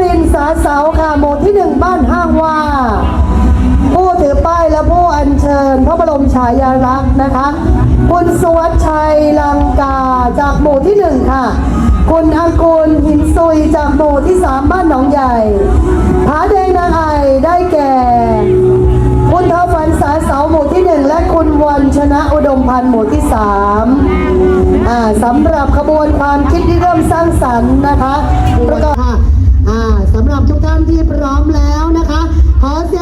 รินสาเสาค่ะหมู่ที่หนึ่งบ้านห้างว่า ผู้ถือป้ายและผู้อัญเชิญ พระบรมฉายาลักษณ์นะคะ คุณสุวัชชัยลังกาจากหมู่ที่หนึ่งค่ะ คุณอังกูลหินซุยจากหมู่ที่สามบ้านหนองใหญ่ผาแดงนางไอได้แก่ คุณท้าฟันสาเสาหมู่ที่หนึ่งและคุณวันชนะอุดมพันธ์หมู่ที่สามอ่าสำหรับขบวนความคิดที่เริ่มสร้างสรรค์นะคะประก อ่าสำหรับทุกท่านที่พร้อมแล้วนะคะ ขอเสียง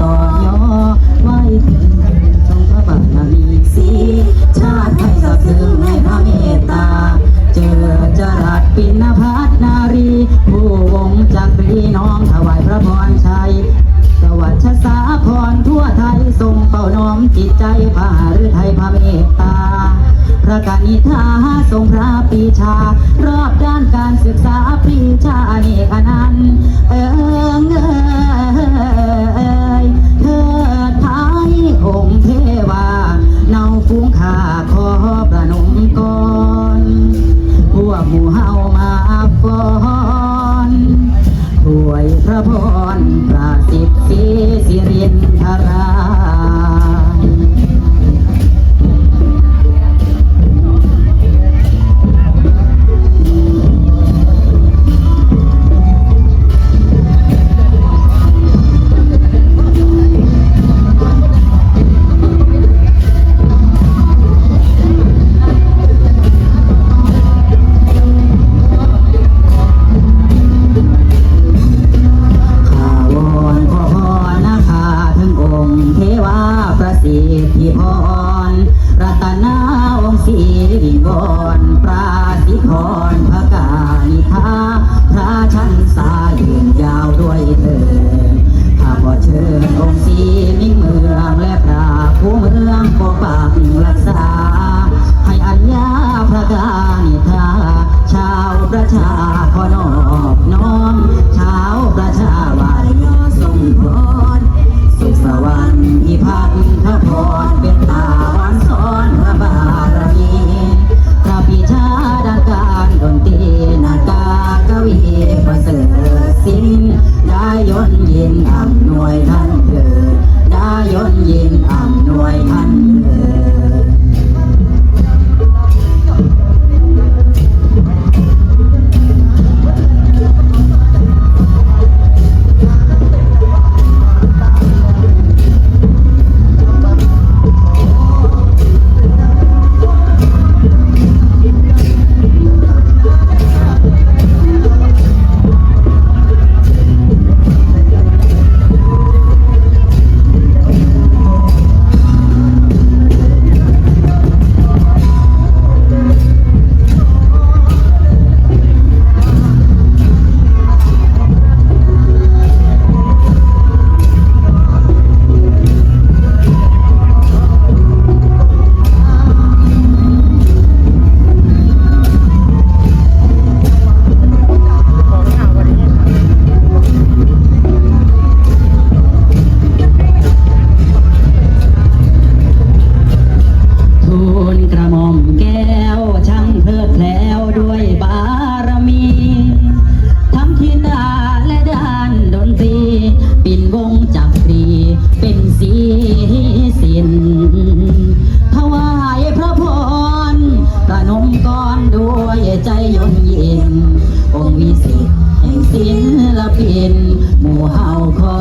ต่อย่อไว้ถึงทรงพระบารมีสีชาติไทยสะซึ้งในพระเมตตา เจอจรัสปินพัฒนารี ผู้วงจักรีน้อมถวายพระพรชัยสวัสดิ์ชสาพรทั่วไทยทรงเป่าน้อมจิตใจพระหฤทัยพระเมตตา พระกนิษฐาทรงพระปีชา কখনো นมก้อนด้วยใจยนเย็น องค์วิสิตแห่งศิลปินหมู่เฮาคอ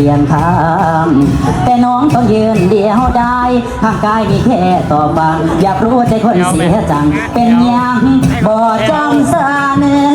คู่เคียงข้างแต่น้องต้องยืนเดียวได้ข้างกายมีแค่ต่อฟังอยากรู้ใจคนเสียจัง เป็นยังบ่จำสาเนื้อ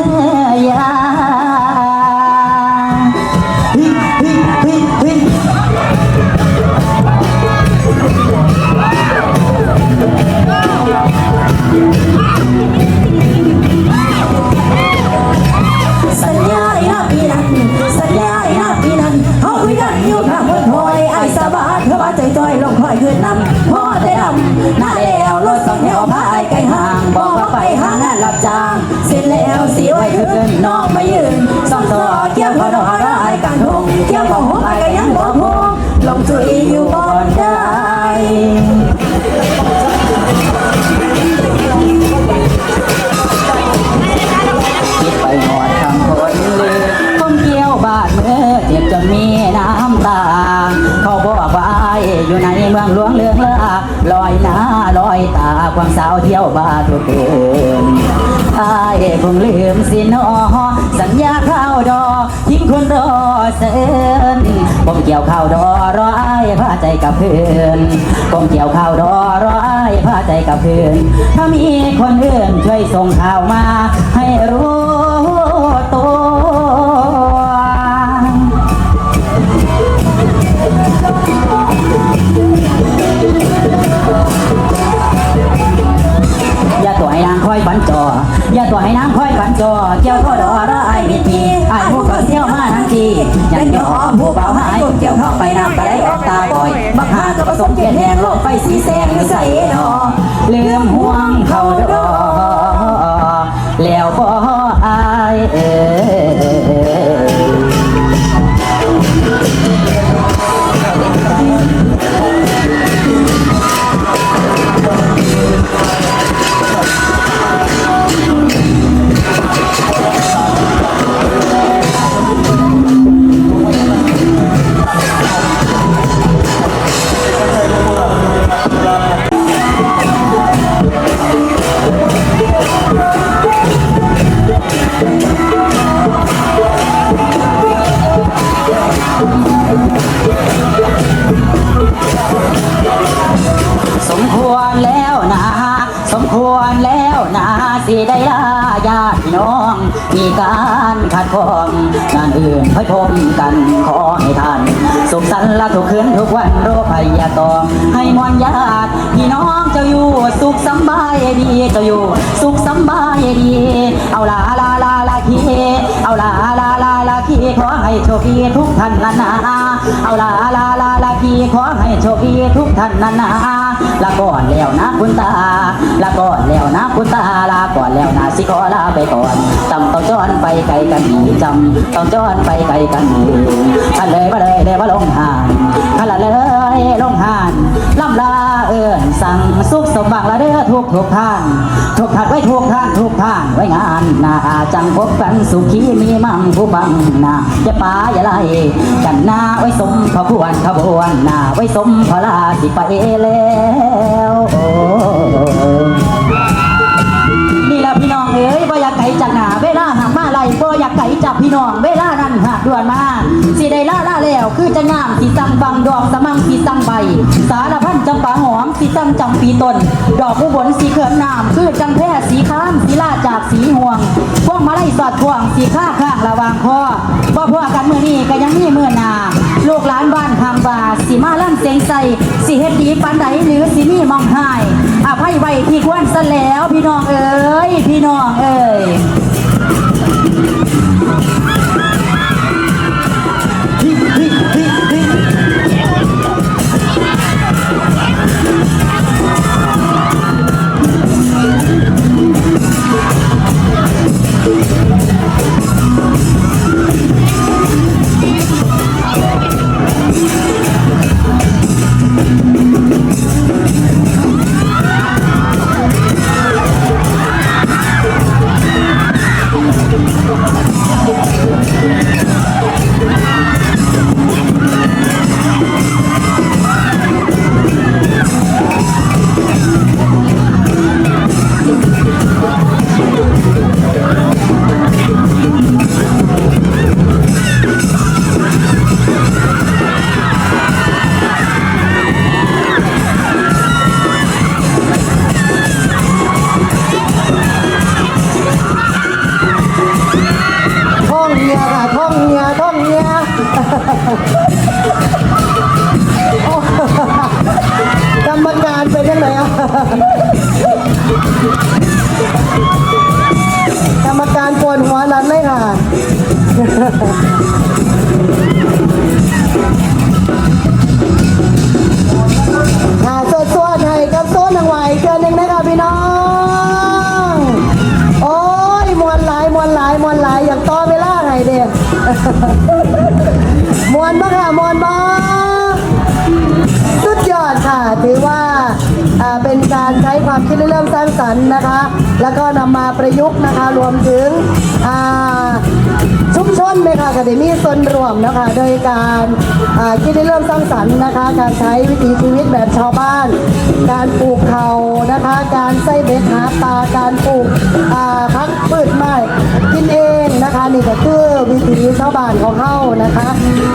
ที่ยวบาดทุกคืนไอ้คงลืมสินอสัญญาข้าวดอทิ้งคนรอเสินผมเกี่ยวข้าวดอรอไอ้พาใจกับเพื่อนผมเกี่ยวข้าวดอรอไอ้พาใจกับเพื่อนถ้ามีคนอื่นช่วยส่งข่าวมาให้รู้ันจออย่าตัวให้น้ำค่อยฝันจอเกี่ยวข้อดอรอไอ้มิธีไอ้ผู้ก็เที่ยวมาทั้งทียันยอมผู้เบาหายเกี่ยวข้าไปน้ำไปได้ออกตาบ่อยบักหาก็ผสมเกล็ดแห้งโลกไปสีแสงอยู่ใส่ดอเลื่อมหู เอาลาลาลาลาคีขอให้โชคดีทุกท่านนานาเอาลาลาลาลาคีขอให้โชคดีทุกท่านนานาลาก่อนแล้วนะคุณตาลาก่อนแล้วนะคุณตาลาก่อนแล้วนะสิขอลาไปก่อนจำต้องจอนไปไกลกันดีจำต้องจอนไปไกลกันดีท่านเลยมาเลยเลยมาลงหานท่านละเลยลงหานล่ำลา เอิญสั่งสุขสมบังละเด้อทุกทุกท่าน ทุกท่านไว้ทุกท่านทุกท่านไว้งานนาจังพบกันสุขีมีมั่งผู้บังนาจะป่าอย่าไล่กันนาไว้สมขบวนขบวนนาไว้สมพลาสิไปแล้วนี่ละพี่น้องเอ้ยบ่อยากไก่จากหนาเวลาหากมาไล่บ่อยากไก่จากพี่น้อง ด่วนมาสิได้ล่าล่าแล้ว คือจะงามสิสั่งบังดอกสมังสิสั่งใบ สารพันจำปาหอมสิสั่งจำปีต้น ดอกผู้บนสีเขื่อนน้ำคือจังแพร่สีข้ามสีล่าจากสีห่วง พวกมาไล่สอดทวงสีข้าข้างระวางคอบ่พวกกันมือนี้ก็ยังมีมือนาลูกหลานบ้านทางบาสีมาลั่นเสียงใสสีเฮ็ดดีปันใดหรือสีมีมองหายอภัยไว้ที่ควรซะแล้วพี่น้องเอ้ยพี่น้องเอ้ย กรรมการเป็นยังไงอะกรรมการปวดหัวรันเลยค่ะหาสวดสวดให้กับโซนทางไหวเกินหนึ่งนะคะพี่น้อง โอ้ยมวนหลายมวนหลายมวนหลายอย่างต่อเวลาไหนเด็ก มวนบ่สุดยอดค่ะ ถือว่าเป็นการใช้ความคิดเริ่มสร้างสรรค์นะคะ แล้วก็นำมาประยุกต์นะคะ รวมถึงชุมชนไหมคะก็ได้มีส่วนรวมนะคะ โดยการคิดเริ่มสร้างสรรค์นะคะ การใช้วิถีชีวิตแบบชาวบ้าน การปลูกเขานะคะ การใส่เบ็ดหาปลา การปลูกพักพืชไม้กินเอง นะคะนี่ก็คือวิถีชาวบ้านของเขานะคะ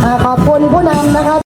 อ่าขอบคุณผู้นำนะคะ